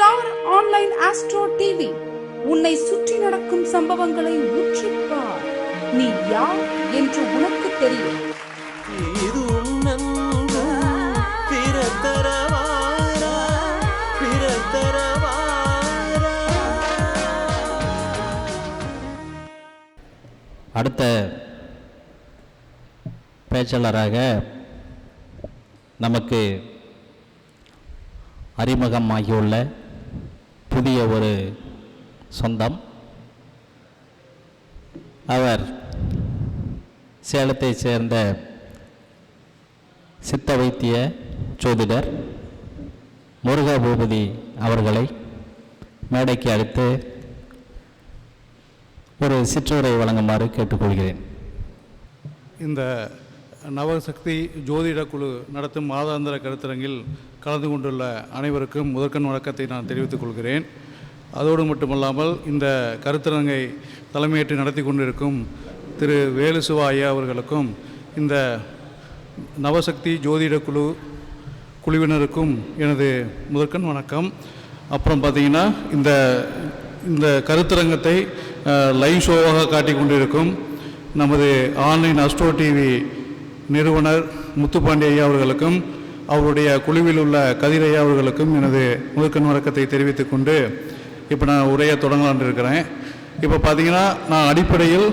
Star online astro TV. உன்னை சுற்றி நடக்கும் சம்பவங்களை உற்றிப்பார் நீ யார் என்று உனக்கு தெரியும். இது உன்னன்பு பிறத்தரவாரா பிறத்தரவாரா. அடுத்த பேச்சாளராக நமக்கு அறிமுகமாகியுள்ள புதிய ஒரு சொந்தம். அவர் சேலத்தைச் சேர்ந்த சித்த வைத்திய ஜோதிடர் முருகா பூபதி அவர்களை மேடைக்கு அழைத்து ஒரு சிற்றுரை வழங்குமாறு கேட்டுக்கொள்கிறேன். இந்த நவசக்தி ஜோதிட குழு நடத்தும் மாதாந்திர கருத்தரங்கில் கலந்து கொண்டுள்ள அனைவருக்கும் முதற்கண் வணக்கத்தை நான் தெரிவித்துக் கொள்கிறேன். அதோடு மட்டுமல்லாமல் இந்த கருத்தரங்கை தலைமையேற்று நடத்தி கொண்டிருக்கும் திரு வேலுசுவா ஐயா அவர்களுக்கும் இந்த நவசக்தி ஜோதிட குழு குழுவினருக்கும் எனது முதற்கண் வணக்கம். அப்புறம் பார்த்தீங்கன்னா இந்த இந்த கருத்தரங்கத்தை லைவ் ஷோவாக காட்டிக் கொண்டிருக்கும் நமது ஆன்லைன் அஸ்ட்ரோ டிவி நிறுவனர் முத்துப்பாண்டி ஐயா அவர்களுக்கும் அவருடைய குழுவில் உள்ள கதிர் ஐயா அவர்களுக்கும் எனது முதற்கண் வணக்கத்தை தெரிவித்துக் கொண்டு இப்போ நான் உரையை தொடங்கலான் இருக்கிறேன் இப்போ பார்த்தீங்கன்னா நான் அடிப்படையில்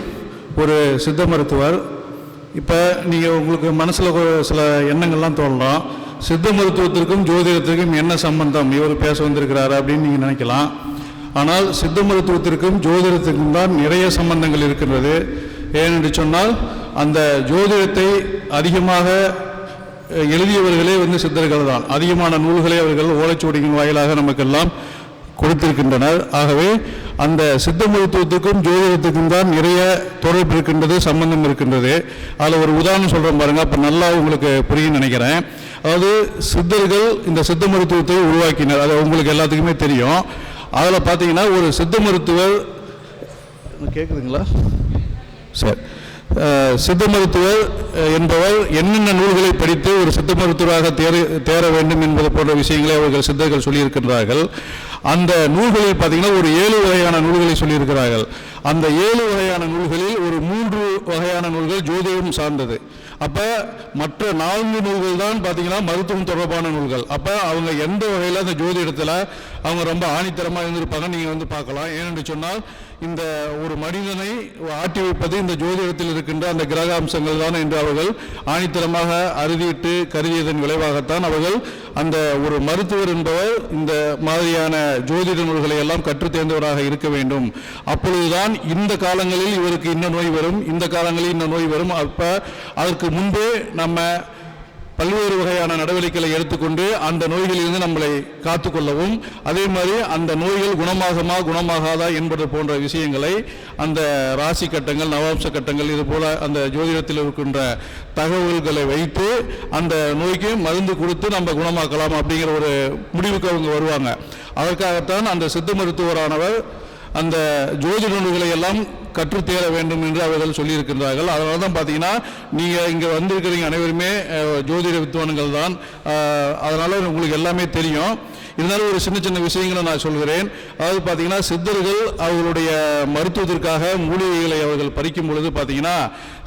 ஒரு சித்த மருத்துவர். இப்போ நீங்கள் உங்களுக்கு மனசில் சில எண்ணங்கள்லாம் தோணலாம் சித்த மருத்துவத்திற்கும் ஜோதிடத்திற்கும் என்ன சம்பந்தம்? இவர் பேச வந்திருக்கிறாரு அப்படின்னு நீங்கள் நினைக்கலாம். ஆனால் சித்த மருத்துவத்திற்கும் ஜோதிடத்திற்கும் தான் நிறைய சம்பந்தங்கள் இருக்கின்றது. ஏனென்று சொன்னால் அந்த ஜோதிடத்தை அதிகமாக எழுதியவர்களே வந்து சித்தர்கள் தான் அதிகமான நூல்களை அவர்கள் ஓலைச்சுவடியின் வாயிலாக நமக்கெல்லாம் கொடுத்திருக்கின்றனர். ஆகவே அந்த சித்த மருத்துவத்துக்கும் ஜோதிடத்துக்கும் தான் நிறைய தொடர்பு இருக்கின்றது சம்பந்தம் இருக்கின்றது. அதில் ஒரு உதாரணம் சொல்கிறேன் பாருங்கள் அப்போ நல்லா உங்களுக்கு புரியும் நினைக்கிறேன். அதாவது சித்தர்கள் இந்த சித்த மருத்துவத்தை உருவாக்கினர். அது உங்களுக்கு எல்லாத்துக்குமே தெரியும். அதில் பார்த்தீங்கன்னா ஒரு சித்த மருத்துவர் கேட்குதுங்களா சரி. சித்த மருத்துவர் என்பவர் என்னென்ன நூல்களை படித்து ஒரு சித்த மருத்துவராக தேர தேர வேண்டும் என்பது போன்ற விஷயங்களை அவர்கள் சித்தர்கள் சொல்லியிருக்கின்றார்கள். அந்த நூல்களில் பார்த்தீங்கன்னா ஒரு ஏழு வகையான நூல்களை சொல்லியிருக்கிறார்கள். அந்த ஏழு வகையான நூல்களில் ஒரு மூன்று வகையான நூல்கள் ஜோதிடம் சார்ந்தது. அப்போ மற்ற நான்கு நூல்கள் தான் பார்த்தீங்கன்னா மருத்துவம் தொடர்பான நூல்கள். அப்போ அவங்க எந்த வகையில் அந்த ஜோதிடத்தில் அவங்க ரொம்ப ஆணித்தரமாக இருந்திருப்பாங்க நீங்கள் வந்து பார்க்கலாம். ஏனென்று சொன்னால் இந்த ஒரு மனிதனை ஆட்டி வைப்பது இந்த ஜோதிடத்தில் இருக்கின்ற அந்த கிரக அம்சங்கள் தான் என்று அவர்கள் ஆணித்தரமாக அறுதியிட்டு கருதியதன் விளைவாகத்தான் அவர்கள் அந்த ஒரு மருத்துவர் என்பவர் இந்த மாதிரியான ஜோதிட நூல்களை எல்லாம் கற்றுத் தேர்ந்தவராக இருக்க வேண்டும். அப்பொழுதுதான் இந்த காலங்களில் இவருக்கு இந்த நோய் வரும் இந்த காலங்களில் இந்த நோய் வரும். அப்ப அதற்கு முன்பே நம்ம பல்வேறு வகையான நடவடிக்கைகளை எடுத்துக்கொண்டு அந்த நோய்களிலிருந்து நம்மளை காத்துக்கொள்ளவும் அதே மாதிரி அந்த நோய்கள் குணமாகுமா குணமாகாதா என்பது போன்ற விஷயங்களை அந்த ராசி கட்டங்கள் நவாம்ச கட்டங்கள் இது போல அந்த ஜோதிடத்தில் இருக்கின்ற தகவல்களை வைத்து அந்த நோய்க்கு மருந்து கொடுத்து நம்ம குணமாக்கலாம் அப்படிங்கிற ஒரு முடிவுக்கு அவங்க வருவாங்க. அதற்காகத்தான் அந்த சித்த மருத்துவரானவர் அந்த ஜோதிட நூல்களை எல்லாம் கற்றுத்தேர வேண்டும் என்று அவர்கள் சொல்லியிருக்கின்றார்கள். அதனால தான் பார்த்தீங்கன்னா நீங்கள் இங்கே வந்திருக்கிறீங்க அனைவருமே ஜோதிட வித்வான்கள் தான். அதனால் உங்களுக்கு எல்லாமே தெரியும். இருந்தாலும் ஒரு சின்ன சின்ன விஷயங்களை நான் சொல்கிறேன். அதாவது பார்த்தீங்கன்னா சித்தர்கள் அவர்களுடைய மருத்துவத்திற்காக மூலிகைகளை அவர்கள் பறிக்கும் பொழுது பார்த்தீங்கன்னா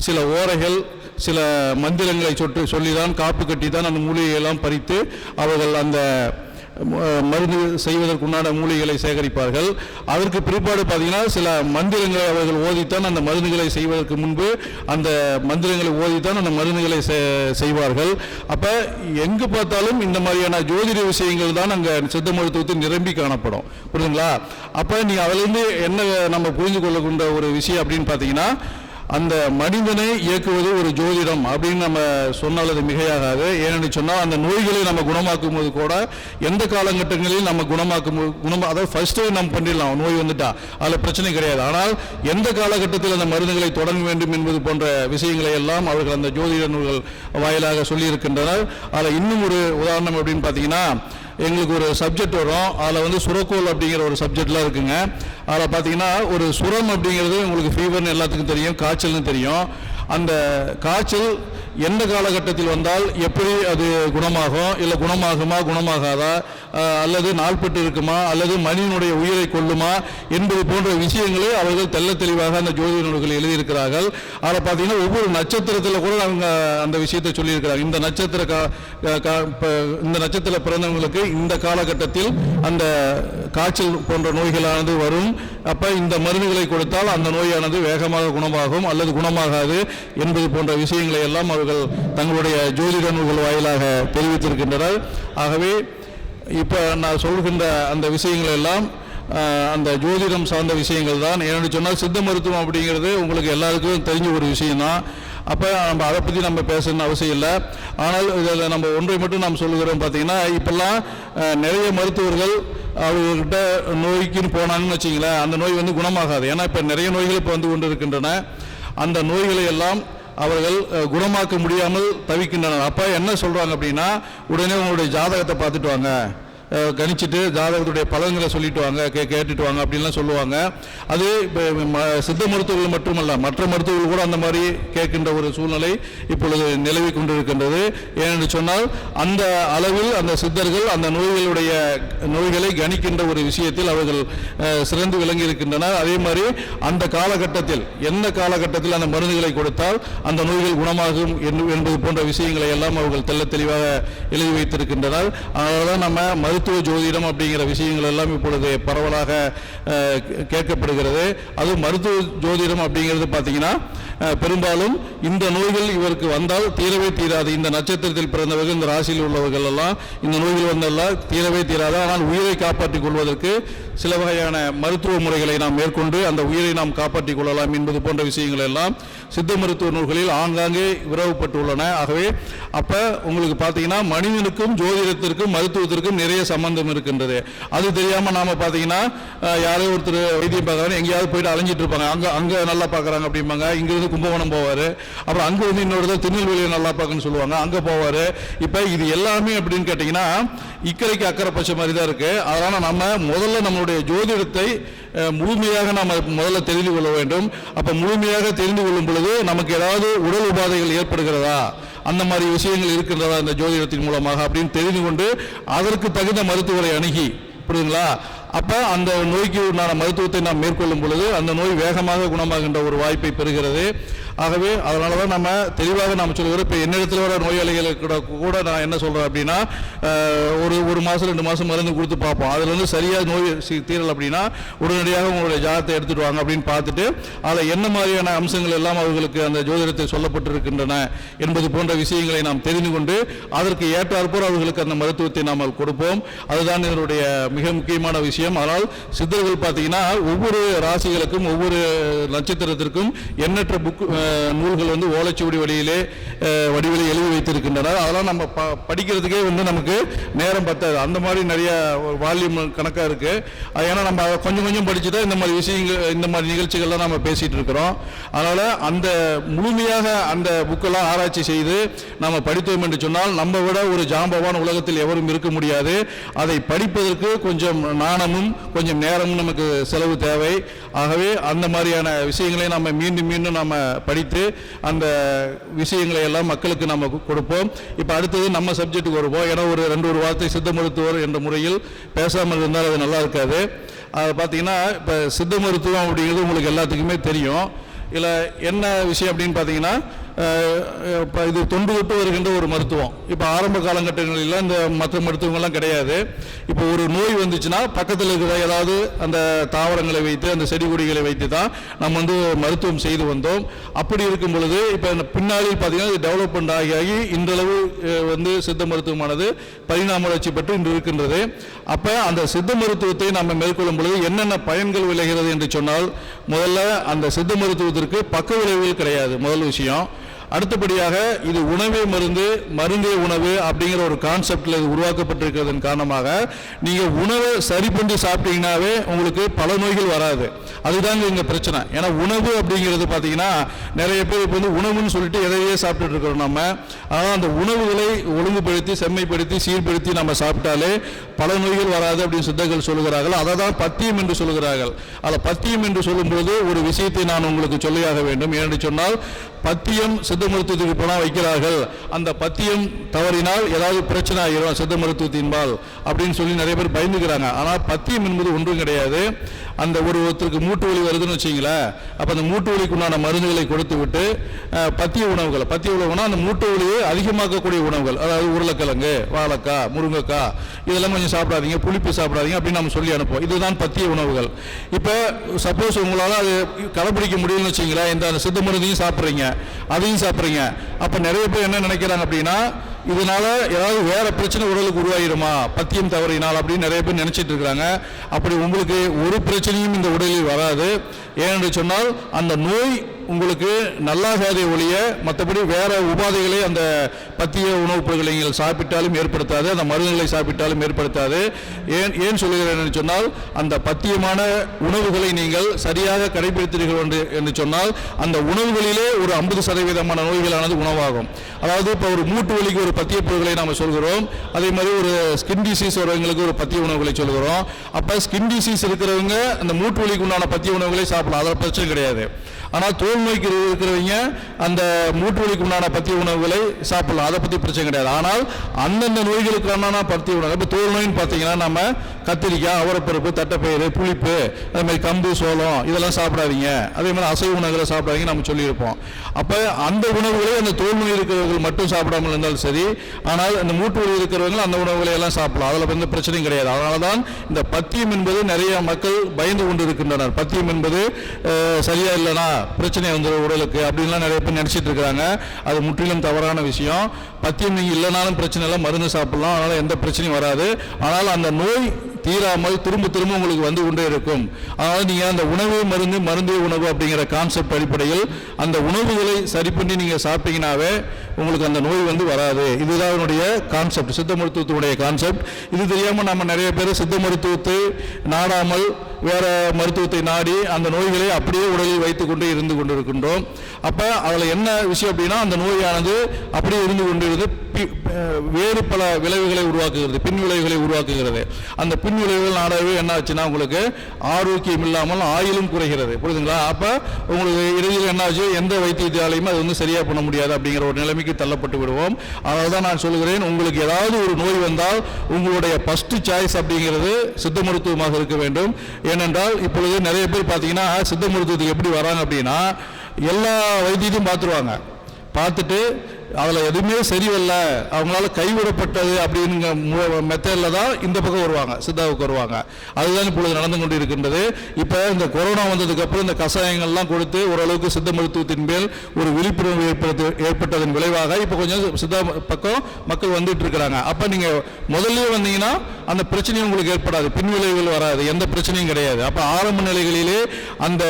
சில ஓரைகள் சில மந்திரங்களை சொட்டு சொல்லி தான் காப்பு கட்டி தான் அந்த மூலிகையெல்லாம் பறித்து அவர்கள் அந்த மருந்து செய்வதற்குண்டான மூலிகளை சேகரிப்பார்கள். அதற்கு பிற்பாடு பார்த்தீங்கன்னா சில மந்திரங்களை அவர்கள் ஓதித்தான் அந்த மருந்துகளை செய்வதற்கு முன்பு அந்த மந்திரங்களை ஓதித்தான் அந்த மருந்துகளை செ- செய்வார்கள். அப்போ எங்கு பார்த்தாலும் இந்த மாதிரியான ஜோதிட விஷயங்கள் தான் அங்கே சித்த மருத்துவத்தில் நிரம்பி காணப்படும். புரியுதுங்களா? அப்போ நீங்கள் அதிலிருந்து என்ன நம்ம புரிந்து கொள்ளக்கூடிய ஒரு விஷயம் அப்படின்னு பார்த்தீங்கன்னா அந்த மனிதனை இயக்குவது ஒரு ஜோதிடம் அப்படின்னு நம்ம சொன்னால் அது மிகையாகாது. ஏனென்று சொன்னால் அந்த நோய்களை நம்ம குணமாக்கும் போது கூட எந்த காலகட்டங்களில் நம்ம குணமாக்கும் போது- குணம் அதாவது ஃபர்ஸ்டே நம்ம பண்ணிடலாம். நோய் வந்துட்டா. அதில் பிரச்சனை கிடையாது. ஆனால் எந்த காலகட்டத்தில் அந்த மருந்துகளை தொடங்க வேண்டும் என்பது போன்ற விஷயங்களை எல்லாம் அவர்கள் அந்த ஜோதிட நூல்கள் வாயிலாக சொல்லியிருக்கின்றனர். அதில் இன்னும் ஒரு உதாரணம் அப்படின்னு பார்த்தீங்கன்னா எங்களுக்கு ஒரு சப்ஜெக்ட் வரும். அதில் வந்து சுரக்கோல் அப்படிங்கிற ஒரு சப்ஜெக்ட்லாம் இருக்குங்க. அதில் பார்த்தீங்கன்னா ஒரு சுரம் அப்படிங்கிறது உங்களுக்கு ஃபீவர்னு எல்லாத்துக்கும் தெரியும் காய்ச்சல்னு தெரியும். அந்த காய்ச்சல் எந்த காலகட்டத்தில் வந்தால் எப்படி அது குணமாகும்? இல்லை குணமாகுமா? குணமாகாதா? அல்லது நாள்பட்டு இருக்குமா அல்லது மனிதனுடைய உயிரை கொல்லுமா? என்பது போன்ற விஷயங்களை அவர்கள் தெல்ல தெளிவாக அந்த ஜோதிட நூல்கள் எழுதியிருக்கிறார்கள். அதில் பார்த்தீங்கன்னா ஒவ்வொரு நட்சத்திரத்தில் கூட அவங்க அந்த விஷயத்தை சொல்லியிருக்கிறாங்க. இந்த நட்சத்திர கா இந்த நட்சத்திர பிறந்தவங்களுக்கு இந்த காலகட்டத்தில் அந்த காய்ச்சல் போன்ற நோய்களானது வரும். அப்போ இந்த மருந்துகளை கொடுத்தால் அந்த நோயானது வேகமாக குணமாகும் அல்லது குணமாகாது என்பது போன்ற விஷயங்களை எல்லாம் அவர்கள் தங்களுடைய ஜோதிட நூல்கள் வாயிலாக தெரிவித்திருக்கின்றனர். ஆகவே இப்போ நான் சொல்கின்ற அந்த விஷயங்கள் எல்லாம் அந்த ஜோதிடம் சார்ந்த விஷயங்கள் தான். ஏன்னு சொன்னால் சித்த மருத்துவம் அப்படிங்கிறது உங்களுக்கு எல்லாருக்கும் தெரிஞ்ச ஒரு விஷயம்தான். அப்போ நம்ம அதை பற்றி நம்ம பேசணும்னு அவசியம் இல்லை. ஆனால் இதில் நம்ம ஒன்றை மட்டும் நாம் சொல்லுகிறோம் பார்த்தீங்கன்னா இப்போல்லாம் நிறைய மருத்துவர்கள் அவர்கிட்ட நோய்க்குன்னு போனாங்கன்னு வச்சிங்களேன் அந்த நோய் வந்து குணமாகாது. ஏன்னா இப்போ நிறைய நோய்கள் இப்போ வந்து கொண்டு இருக்கின்றன அந்த நோய்களை எல்லாம் அவர்கள் குணமாக்க முடியாமல் தவிக்கின்றனர். அப்போ என்ன சொல்கிறாங்க அப்படின்னா உடனே உங்களுடைய ஜாதகத்தை பார்த்துட்டு வாங்க. கணிச்சிட்டு ஜாதகத்துடைய பலன்களை சொல்லிட்டு வாங்க கே கேட்டுட்டு வாங்க அப்படின்லாம் சொல்லுவாங்க. அது இப்போ ம- சித்த மருத்துவர்கள் மட்டுமல்ல மற்ற மருத்துவர்கள் கூட அந்த மாதிரி கேட்கின்ற ஒரு சூழ்நிலை இப்பொழுது நிலவி கொண்டிருக்கின்றது. ஏனென்று சொன்னால் அந்த அளவில் அந்த சித்தர்கள் அந்த நோய்களுடைய நோய்களை கணிக்கின்ற ஒரு விஷயத்தில் அவர்கள் சிறந்து விளங்கி இருக்கின்றனர் அதே மாதிரி அந்த காலகட்டத்தில் எந்த காலகட்டத்தில் அந்த மருந்துகளை கொடுத்தால் அந்த நோய்கள் குணமாகும் என்று- என்பது போன்ற விஷயங்களை எல்லாம் அவர்கள் தெல்ல தெளிவாக எழுதி வைத்திருக்கின்றனர். அதனால நம்ம மருத்துவ மருத்துவ ஜோதிடம் அப்படிங்கிற விஷயங்கள் எல்லாம் இப்பொழுது பரவலாக கே- கேட்கப்படுகிறது. அதுவும் மருத்துவ ஜோதிடம் அப்படிங்கிறது பார்த்தீங்கன்னா பெரும்பாலும் இந்த நோய்கள் இவருக்கு வந்தால் தீரவே தீராது. இந்த நட்சத்திரத்தில் பிறந்தவர்கள் இந்த ராசியில் உள்ளவர்கள் எல்லாம் இந்த நோய்கள் வந்தெல்லாம் தீரவே தீராது. ஆனால் உயிரை காப்பாற்றிக் கொள்வதற்கு சில வகையான மருத்துவ முறைகளை நாம் மேற்கொண்டு அந்த உயிரை நாம் காப்பாற்றிக் கொள்ளலாம் என்பது போன்ற விஷயங்கள் எல்லாம் சித்த மருத்துவ நூல்களில் ஆங்காங்கே விரவப்பட்டுள்ளன. ஆகவே அப்ப உங்களுக்கு பார்த்தீங்கன்னா மனிதனுக்கும் ஜோதிடத்திற்கும் மருத்துவத்திற்கும் நிறைய சம்பந்தம் இருக்கின்றது. அது தெரியாம நாம பார்த்தீங்கன்னா யாரோ ஒருத்தர் வைத்தியம் பார்க்கறாரு எங்கேயாவது போயிட்டு அலைஞ்சிட்டு இருப்பாங்க. அங்க அங்க நல்லா பார்க்குறாங்க அப்படிம்பாங்க. இங்கேருந்து கும்பகோணம் போவாரு. அப்புறம் அங்க வந்து இன்னொரு திருநெல்வேலியை நல்லா பார்க்கணும்னு சொல்லுவாங்க. அங்க போவாரு. இப்ப இது எல்லாமே அப்படின்னு கேட்டீங்கன்னா இக்கரைக்கு அக்கறை பச்சை மாதிரி தான் இருக்கு. அதனால நம்ம முதல்ல நம்மளுடைய ஜோதிடத்தை முழுமையாக நாம் முதல்ல தெரிந்து கொள்ள வேண்டும். அப்போ முழுமையாக தெரிந்து கொள்ளும் பொழுது நமக்கு ஏதாவது உடல் உபாதைகள் ஏற்படுகிறதா? அந்த மாதிரி விஷயங்கள் இருக்கின்றதா இந்த ஜோதிடத்தின் மூலமாக அப்படின்னு தெரிந்து கொண்டு அதற்கு தகுந்த மருத்துவரை அணுகி புரியுதுங்களா? அப்போ அந்த நோய்க்கு உண்டான மருத்துவத்தை நாம் மேற்கொள்ளும் பொழுது அந்த நோய் வேகமாக குணமாகின்ற ஒரு வாய்ப்பை பெறுகிறது. ஆகவே அதனால தான் நம்ம தெளிவாக நாம் சொல்கிறோம் இப்போ என்னிடத்தில் வர நோயாளிகளுக்கு கூட கூட நான் என்ன சொல்கிறேன் அப்படின்னா ஒரு ஒரு மாதம் ரெண்டு மாதம் மருந்து கொடுத்து பார்ப்போம். அதில் வந்து சரியாக நோய் தீரல் அப்படின்னா உடனடியாக உங்களுடைய ஜாதத்தை எடுத்துட்டு வாங்க அப்படின்னு பார்த்துட்டு அதில் என்ன மாதிரியான அம்சங்கள் எல்லாம் அவர்களுக்கு அந்த ஜோதிடத்தில் சொல்லப்பட்டிருக்கின்றன என்பது போன்ற விஷயங்களை நாம் தெரிந்து கொண்டு அதற்கு ஏற்றாற்போல் அவர்களுக்கு அந்த மருத்துவத்தை நாம் கொடுப்போம். அதுதான் இதனுடைய மிக முக்கியமான விஷயம். ஆனால் சித்தர்கள் பார்த்தீங்கன்னா ஒவ்வொரு ராசிகளுக்கும் ஒவ்வொரு நட்சத்திரத்திற்கும் எண்ணற்ற புக் நூல்கள் வந்து ஓலைச்சுவடி வழியிலே வடிவிலே எழுதி வைத்திருக்கின்றனர். அதெல்லாம் நம்ம ப படிக்கிறதுக்கே வந்து நமக்கு நேரம் பத்தாது. அந்த மாதிரி நிறைய வால்யூம் கணக்காக இருக்குது ஏன்னா நம்ம கொஞ்சம் கொஞ்சம் படித்து தான் இந்த மாதிரி விஷயங்கள் இந்த மாதிரி நிகழ்ச்சிகள்லாம் நம்ம பேசிகிட்டு இருக்கிறோம். அதனால் அந்த முழுமையாக அந்த புக்கெல்லாம் ஆராய்ச்சி செய்து நம்ம படித்தோம் என்று சொன்னால் நம்ம விட ஒரு ஜாம்பவான் உலகத்தில் எவரும் இருக்க முடியாது. அதை படிப்பதற்கு கொஞ்சம் நாணமும் கொஞ்சம் நேரமும் நமக்கு செலவு தேவை. ஆகவே அந்த மாதிரியான விஷயங்களை நம்ம மீண்டும் மீண்டும் நம்ம படித்து அந்த விஷயங்களை எல்லாம் மக்களுக்கு நம்ம கொடுப்போம். இப்போ அடுத்தது நம்ம சப்ஜெக்ட்டுக்கு வருவோம். ஏன்னா ஒரு ரெண்டு ஒரு வார்த்தை சித்த மருத்துவர் என்ற முறையில் பேசாமல் இருந்தால் அது நல்லா இருக்காது. அது பார்த்தீங்கன்னா இப்போ சித்த மருத்துவம் அப்படிங்கிறது உங்களுக்கு எல்லாத்துக்குமே தெரியும். இல்லை என்ன விஷயம் அப்படின்னு பார்த்தீங்கன்னா இப்போ இது தொண்டு தொட்டு வருகின்ற ஒரு மருத்துவம். இப்போ ஆரம்ப காலகட்டங்களில் இந்த மற்ற மருத்துவங்கள்லாம் கிடையாது. இப்போ ஒரு நோய் வந்துச்சுன்னா பக்கத்தில் இருக்கிற ஏதாவது அந்த தாவரங்களை வைத்து அந்த செடி கொடிகளை வைத்து தான் நம்ம வந்து மருத்துவம் செய்து வந்தோம். அப்படி இருக்கும் பொழுது இப்போ பின்னாளில் பார்த்தீங்கன்னா இது டெவலப்மெண்ட் ஆகி ஆகி இன்றளவு வந்து சித்த மருத்துவமானது பரிணாம வளர்ச்சி பெற்று இன்று இருக்கின்றது. அப்போ அந்த சித்த மருத்துவத்தை நம்ம மேற்கொள்ளும் பொழுது என்னென்ன பயன்கள் விளைகிறது என்று சொன்னால் முதல்ல அந்த சித்த மருத்துவத்திற்கு பக்க விளைவுகள் கிடையாது. முதல் விஷயம். அடுத்தபடியாக இது உணவே மருந்து மருந்தே உணவு அப்படிங்கிற ஒரு கான்செப்டில் இது உருவாக்கப்பட்டிருக்கிறதன் காரணமாக நீங்கள் உணவை சரி பண்ணி சாப்பிட்டீங்கன்னாவே உங்களுக்கு பல நோய்கள் வராது. அதுதாங்க இங்கே பிரச்சனை. ஏன்னா உணவு அப்படிங்கிறது பார்த்தீங்கன்னா நிறைய பேர் இப்போ வந்து உணவுன்னு சொல்லிட்டு எதையே சாப்பிட்டுட்டு இருக்கிறோம் நம்ம. ஆனால் அந்த உணவுகளை ஒழுங்குபடுத்தி செம்மைப்படுத்தி சீர்படுத்தி நம்ம சாப்பிட்டாலே பல நோய்கள் வராது அப்படின்னு சித்தர்கள் சொல்லுகிறார்கள். அதை தான் பத்தியம் என்று சொல்லுகிறார்கள். அதில் பத்தியம் என்று சொல்லும்போது ஒரு விஷயத்தை நான் உங்களுக்கு சொல்லியாக வேண்டும். ஏனென்று சொன்னால் பத்தியம் சித்த சித்த மருத்துவத்துக்கு போனால் வைக்கிறார்கள். அந்த பத்தியம் தவறினால் ஏதாவது பிரச்சனை ஆகிரும் சித்த மருத்துவத்தின்பால் அப்படின்னு சொல்லி நிறைய பேர் பயந்துக்கிறாங்க. ஆனால் பத்தியம் என்பது ஒன்றும் கிடையாது. அந்த ஒரு ஒருத்தருக்கு மூட்டு வலி வருதுன்னு வச்சிங்களேன் அப்போ அந்த மூட்டு வலிக்கு உண்டான மருந்துகளை கொடுத்து விட்டு பத்திய உணவுகள் பத்திய உணவுனா அந்த மூட்டு வலியை அதிகமாக்கக்கூடிய உணவுகள் அதாவது உருளைக்கிழங்கு வாழைக்காய் முருங்கைக்காய் இதெல்லாம் கொஞ்சம் சாப்பிடாதீங்க புளிப்பு சாப்பிடாதீங்க அப்படின்னு நம்ம சொல்லி அனுப்புவோம். இதுதான் பத்திய உணவுகள். இப்போ சப்போஸ் உங்களால் அது கடைப்பிடிக்க முடியும்னு வச்சிங்களேன் இந்த சித்த மருந்தையும் சாப்பிட்றீங்க அதையும் சாப்பிட்றீங்க. அப்போ நிறைய பேர் என்ன நினைக்கிறாங்க அப்படின்னா இதனால ஏதாவது வேற பிரச்சனை உடலுக்கு உருவாகிடுமா? பத்தியம் தவறினால் அப்படின்னு நிறைய பேர் நினைச்சிட்டு இருக்கிறாங்க. அப்படி உங்களுக்கு ஒரு பிரச்சனையும் இந்த உடலில் வராது. ஏனென்று சொன்னால் அந்த நோய் உங்களுக்கு நல்லாகாதே ஒழிய மற்றபடி வேறு உபாதைகளை அந்த பத்திய உணவுப் பொருட்களை நீங்கள் சாப்பிட்டாலும் ஏற்படுத்தாது அந்த மருந்துகளை சாப்பிட்டாலும் ஏற்படுத்தாது. ஏன் ஏன் சொல்லுகிறேன் என்று சொன்னால் அந்த பத்தியமான உணவுகளை நீங்கள் சரியாக கடைபிடித்தீர்கள் என்று என்று சொன்னால் அந்த உணவுகளிலே ஒரு ஐம்பது சதவீதமான நோய்களானது உணவாகும். அதாவது இப்போ ஒரு மூட்டு வலிக்கு ஒரு பத்திய பொருட்களை நாம் சொல்கிறோம் அதே மாதிரி ஒரு ஸ்கின் டிசீஸ் வரவங்களுக்கு ஒரு பத்திய உணவுகளை சொல்கிறோம். அப்போ ஸ்கின் டிசீஸ் இருக்கிறவங்க அந்த மூட்டு வலிக்கு உண்டான பத்திய உணவுகளை சாப்பிடலாம் அதில் பிரச்சனை கிடையாது. ஆனால் தோல் நோய்க்கு இருக்கிறவங்க அந்த மூட்டு வலிக்கு உண்டான பத்திய உணவுகளை சாப்பிடலாம். அதை பற்றி பிரச்சனை கிடையாது. ஆனால் அந்தந்த நோய்களுக்கான பத்திய உணவு இப்போ தோல் நோயின்னு பார்த்தீங்கன்னா நம்ம கத்திரிக்காய் அவரப்பருப்பு தட்டைப்பயிறு புளிப்பு அதே மாதிரி கம்பு சோளம் இதெல்லாம் சாப்பிடாதீங்க. அதே மாதிரி அசைவ உணவுகளை சாப்பிடாதீங்க நம்ம சொல்லியிருப்போம். அப்போ அந்த உணவுகளை அந்த தோல் நோய் இருக்கிறவர்கள் மட்டும் சாப்பிடாமல் இருந்தாலும் சரி ஆனால் அந்த மூட்டு வலி இருக்கிறவங்க அந்த உணவுகளை எல்லாம் சாப்பிடலாம். அதில் எந்த பிரச்சனையும் கிடையாது. அதனால தான் இந்த பத்தியம் என்பது நிறைய மக்கள் பயந்து கொண்டு இருக்கின்றனர். பத்தியம் என்பது சரியா இல்லைனா பிரச்சனை வந்துடும் உடலுக்கு அப்படின்லாம் நிறைய பேர் நினச்சிட்டு இருக்கிறாங்க. அது முற்றிலும் தவறான விஷயம். பத்தியம் நீங்கள் இல்லைனாலும் பிரச்சனை இல்லை மருந்து சாப்பிட்லாம். அதனால் எந்த பிரச்சனையும் வராது. ஆனால் அந்த நோய் தீராமல் திரும்ப திரும்ப உங்களுக்கு வந்து கொண்டே இருக்கும். அதனால் நீங்கள் அந்த உணவு மருந்து மருந்தே உணவு அப்படிங்கிற கான்செப்ட் அடிப்படையில் அந்த உணவுகளை சரி பண்ணி நீங்கள் சாப்பிட்டீங்கனாவே உங்களுக்கு அந்த நோய் வந்து வராது. இதுதான் அதனுடைய கான்செப்ட் சித்த மருத்துவத்தினுடைய கான்செப்ட் இது தெரியாமல் நம்ம நிறைய பேர் சித்த மருத்துவத்தை நாடாமல் வேறு மருத்துவத்தை நாடி அந்த நோய்களை அப்படியே உடலில் வைத்து கொண்டு இருந்து கொண்டிருக்கின்றோம். அப்போ அதில் என்ன விஷயம் அப்படின்னா அந்த நோயானது அப்படியே இருந்து கொண்டிருந்து பி- வேறு பல விளைவுகளை உருவாக்குகிறது பின் விளைவுகளை உருவாக்குகிறது. அந்த பின் விளைவுகள் நாடாகவே என்ன ஆச்சுன்னா உங்களுக்கு ஆரோக்கியம் இல்லாமல் ஆயிலும் குறைகிறது. புரியுதுங்களா? அப்போ உங்களுக்கு இறுதியில் என்ன ஆச்சு? எந்த வைத்தியத்தாலையும் அது வந்து சரியாக பண்ண முடியாது அப்படிங்கிற ஒரு நிலைமைக்கு தள்ளப்பட்டு விடுவோம். அதனால தான் நான் சொல்கிறேன் உங்களுக்கு ஏதாவது ஒரு நோய் வந்தால் உங்களுடைய ஃபஸ்ட்டு சாய்ஸ் அப்படிங்கிறது சித்த மருத்துவமாக இருக்க வேண்டும். ஏனென்றால் இப்பொழுது நிறைய பேர் பார்த்தீங்கன்னா சித்த மருத்துவத்துக்கு எப்படி வராங்க அப்படின்னா எல்லா வைத்தியத்தையும் பார்த்துருவாங்க. பார்த்துட்டு அதில் எதுவுமே சரி வரல அவங்களால கைவிடப்பட்டது அப்படிங்கிற மெத்தடில் தான் இந்த பக்கம் வருவாங்க சித்தாவுக்கு வருவாங்க. அதுதான் இப்பொழுது நடந்து கொண்டு இருக்கின்றது இப்போ இந்த கொரோனா வந்ததுக்கப்புறம் இந்த கஷாயங்கள்லாம் கொடுத்து ஓரளவுக்கு சித்த மருத்துவத்தின் மேல் ஒரு விழிப்புணர்வு ஏற்படுத்த ஏற்பட்டதன் விளைவாக இப்போ கொஞ்சம் சித்தா பக்கம் மக்கள் வந்துட்டு இருக்கிறாங்க. அப்போ நீங்கள் முதல்லயே வந்தீங்கன்னா அந்த பிரச்சனையும் உங்களுக்கு ஏற்படாது. பின்விளைவுகள் வராது. எந்த பிரச்சனையும் கிடையாது. அப்போ ஆரம்ப நிலைகளிலே அந்த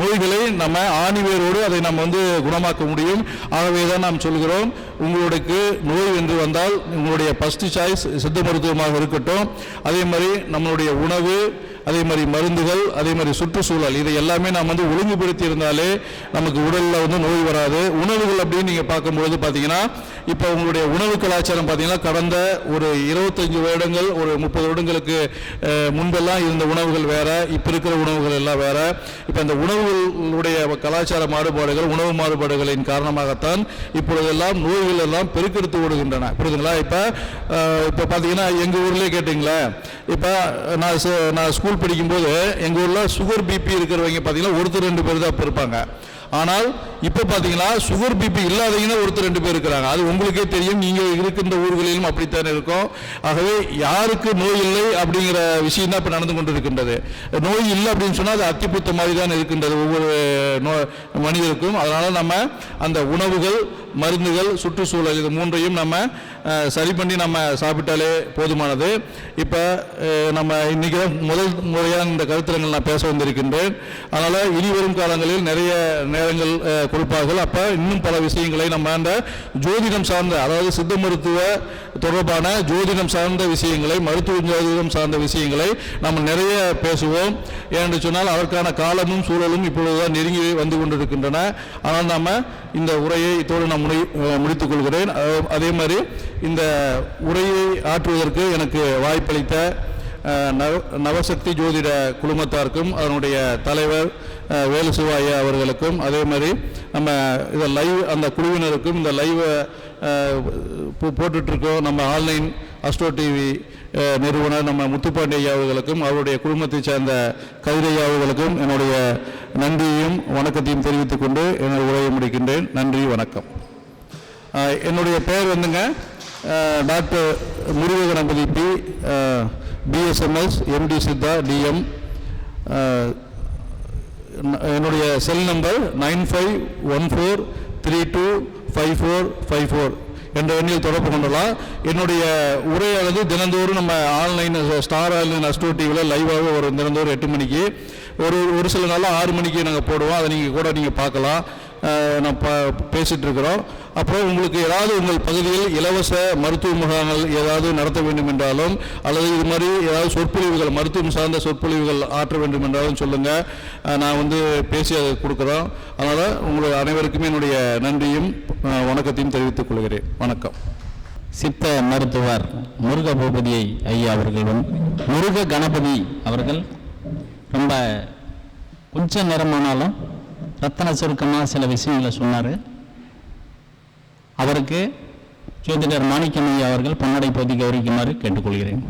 நோய்களை நம்ம ஆணிவேரோடு அதை நம்ம வந்து குணமாக்க முடியும். ஆகவே தான் நாம் சொல்கிறோம் உங்களுக்கு நோய் என்று வந்தால் உங்களுடைய ஃபஸ்ட்டு சாய்ஸ் சித்த மருத்துவமாக இருக்கட்டும். அதே மாதிரி நம்மளுடைய உணவு அதே மாதிரி மருந்துகள் அதே மாதிரி சுற்றுச்சூழல் இதை எல்லாமே நாம் வந்து ஒழுங்குபடுத்தி இருந்தாலே நமக்கு உடலில் வந்து நோய் வராது. உணவுகள் அப்படின்னு நீங்கள் பார்க்கும்பொழுது பார்த்தீங்கன்னா இப்போ உங்களுடைய உணவு கலாச்சாரம் பார்த்தீங்கன்னா கடந்த ஒரு இருபத்தஞ்சு வருடங்கள் ஒரு முப்பது வருடங்களுக்கு முன்பெல்லாம் இருந்த உணவுகள் வேற இப்போ இருக்கிற உணவுகள் எல்லாம் வேற. இப்போ இந்த உணவுகளுடைய கலாச்சார மாறுபாடுகள் உணவு மாறுபாடுகளின் காரணமாகத்தான் இப்பொழுதெல்லாம் நோய்கள் எல்லாம் பெருக்கெடுத்து ஓடுகின்றன. புரியுதுங்களா? இப்போ இப்போ பார்த்தீங்கன்னா எங்கள் ஊர்லேயே கேட்டிங்களே இப்போ நான் நான் ஸ்கூல் படிக்கும்போது எங்கள் ஊரில் சுகர் பிபி இருக்கிறவங்க பார்த்தீங்கன்னா ஒருத்தர் ரெண்டு பேர் தான் இருப்பாங்க. ஆனால் இப்போ பார்த்தீங்கன்னா சுகர் பிபி இல்லாதவங்கன்னா ஒருத்தர் ரெண்டு பேர் இருக்கிறாங்க. அது உங்களுக்கே தெரியும். நீங்கள் இருக்கின்ற ஊர்களிலும் அப்படித்தான் இருக்கும். ஆகவே யாருக்கு நோய் இல்லை அப்படிங்கிற விஷயம் தான் இப்போ நடந்து கொண்டு இருக்கின்றது நோய் இல்லை அப்படின்னு சொன்னால் அது அத்திப்புத்த மாதிரி தான் இருக்கின்றது ஒவ்வொரு நோ மனிதருக்கும். அதனால் நம்ம அந்த உணவுகள் மருந்துகள் சுற்றுச்சூழல் இது மூன்றையும் நம்ம சரி பண்ணி நம்ம சாப்பிட்டாலே போதுமானது. இப்போ நம்ம இன்னைக்கு தான் முதல் முறையாக இந்த கருத்தரங்கள் நான் பேச வந்திருக்கின்றேன். அதனால் இனி வரும் காலங்களில் நிறைய நேரங்கள் கொடுப்பார்கள். அப்போ இன்னும் பல விஷயங்களை நம்ம அந்த ஜோதிடம் சார்ந்த அதாவது சித்த மருத்துவ தொடர்பான ஜோதிடம் சார்ந்த விஷயங்களை மருத்துவ ஜோதிடம் சார்ந்த விஷயங்களை நம்ம நிறைய பேசுவோம். ஏனென்று சொன்னால் அதற்கான காலமும் சூழலும் இப்பொழுதுதான் நெருங்கி வந்து கொண்டிருக்கின்றன. ஆனால் நாம் இந்த உரையை இத்தோடு நம்ம முடி முடித்துக் கொள்கிறேன். அதே மாதிரி இந்த உரையை ஆற்றுவதற்கு எனக்கு வாய்ப்பளித்த நவ நவசக்தி ஜோதிட குழுமத்தாருக்கும் அதனுடைய தலைவர் அஹ், வேலு சிவாயா அவர்களுக்கும் அதே மாதிரி நம்ம இதை லைவ் அந்த குழுவினருக்கும் இந்த லைவை போட்டுட்ருக்கோம். நம்ம ஆன்லைன் அஸ்ட்ரோ டிவி நிறுவனர் நம்ம முத்துப்பாண்டிய அவர்களுக்கும் அவருடைய குடும்பத்தைச் சேர்ந்த கதிரையா அவர்களுக்கும் என்னுடைய நன்றியையும் வணக்கத்தையும் தெரிவித்துக் கொண்டு எனது உரையை முடிக்கின்றேன். நன்றி வணக்கம். என்னுடைய பெயர் வந்துங்க doctor Muruga Ganapathi B BSMS MD Siddha DM என்னுடைய cell number nine five one four three two five four five four என்ற எண்ணில் தொடர்பு கொண்டலாம் என்னுடைய உரையானது தினந்தோறும் நம்ம ஆன்லைன் ஸ்டார் ஆன்லைன் அஸ்டோ டிவியில் லைவாக ஒரு தினந்தோறும் எட்டு மணிக்கு. ஒரு ஒரு சில நாளில் ஆறு மணிக்கு நாங்கள் போடுவோம். அதை நீங்கள் கூட நீங்கள் பார்க்கலாம். நான் ப பேசிகிட்டு இருக்கிறோம். அப்புறம் உங்களுக்கு ஏதாவது உங்கள் பகுதியில் இலவச மருத்துவ முகாம்கள் ஏதாவது நடத்த வேண்டும் என்றாலும் அல்லது இது மாதிரி ஏதாவது சொற்பொழிவுகள் மருத்துவம் சார்ந்த சொற்பொழிவுகள் ஆற்ற வேண்டும் என்றாலும் சொல்லுங்கள் நான் வந்து பேசி அதை கொடுக்குறோம். அதனால் உங்கள் அனைவருக்குமே என்னுடைய நன்றியும் வணக்கத்தையும் தெரிவித்துக் கொள்கிறேன். வணக்கம். சித்த மருத்துவர் முருக பூபதியை ஐயா அவர்கள் வந்து முருக கணபதி அவர்கள் ரொம்ப கொஞ்சம் நேரமானாலும் ரத்தன சுருக்கமாக சில விஷயங்களை சொன்னார். அவருக்கு ஜோதிடர் மாணிக்கம் அவர்கள் பொன்னடை போதி கௌரிக்குமாறு கேட்டுக்கொள்கிறேன்.